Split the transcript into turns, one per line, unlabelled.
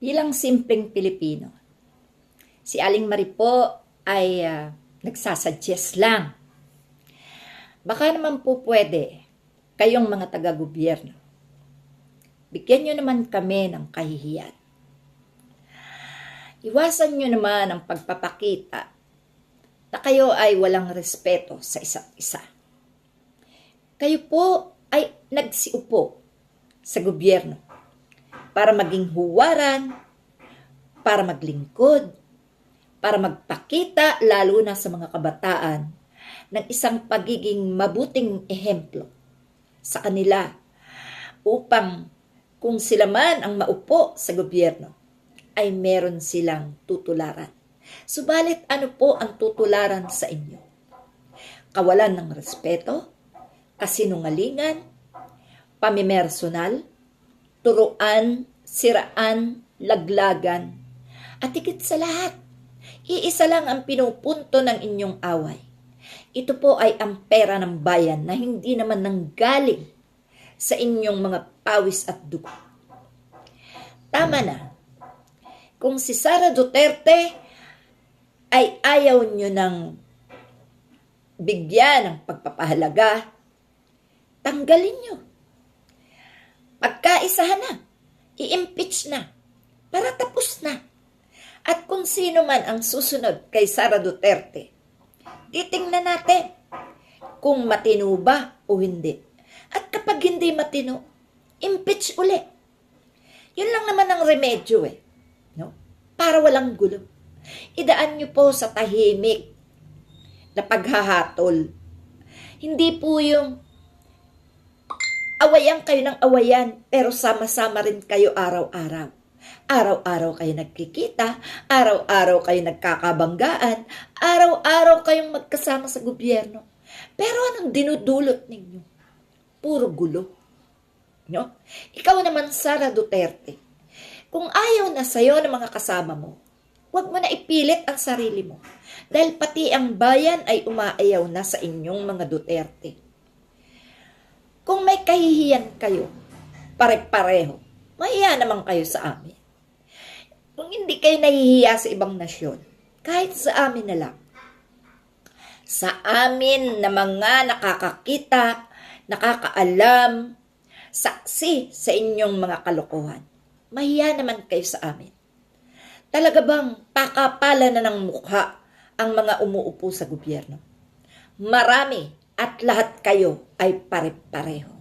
Bilang simpleng Pilipino, si Aling Marie po ay ah, nagsasuggest lang. Baka naman po pwede kayong mga taga-gobyerno. Bigyan nyo naman kami ng kahihiyan. Iwasan nyo naman ang pagpapakita na kayo ay walang respeto sa isa't isa. Kayo po ay nagsiupo sa gobyerno para maging huwaran, para maglingkod, para magpakita lalo na sa mga kabataan ng isang pagiging mabuting ehemplo sa kanila upang kung sila man ang maupo sa gobyerno ay meron silang tutularan. Subalit ano po ang tutularan sa inyo? Kawalan ng respeto, kasinungalingan, pamimersonal, turuan, siraan, laglagan, at higit sa lahat, iisa lang ang pinupunto ng inyong away. Ito po ay ang pera ng bayan na hindi naman nanggaling sa inyong mga pawis at dugo. Tama na. Kung si Sara Duterte ay ayaw nyo ng bigyan ng pagpapahalaga, tanggalin nyo. Pagkaisahan na, i-impeach na, para tapos na. At kung sino man ang susunod kay Sara Duterte, titingnan natin kung matino ba o hindi. At kapag hindi matino, impeach uli. Yun lang naman ang remedyo eh. No? Para walang gulo. Idaan nyo po sa tahimik na paghahatol. Hindi po yung awayan kayo ng awayan, pero sama-sama rin kayo araw-araw. Araw-araw kayo nagkikita, araw-araw kayo nagkakabanggaan, araw-araw kayong magkasama sa gobyerno. Pero anong dinudulot ninyo? Puro gulo. No? Ikaw naman, Sara Duterte, kung ayaw na sa'yo ng mga kasama mo, huwag mo na ipilit ang sarili mo. Dahil pati ang bayan ay umaayaw na sa inyong mga Duterte. May kahihiyan kayo, pare-pareho, mahiya naman kayo sa amin. Kung hindi kayo nahihiya sa ibang nasyon, kahit sa amin na lang. Sa amin na mga nakakakita, nakakaalam, saksi sa inyong mga kalokohan. Mahiya naman kayo sa amin. Talaga bang pakapala na ng mukha ang mga umuupo sa gobyerno? Marami at lahat kayo ay pare-pareho.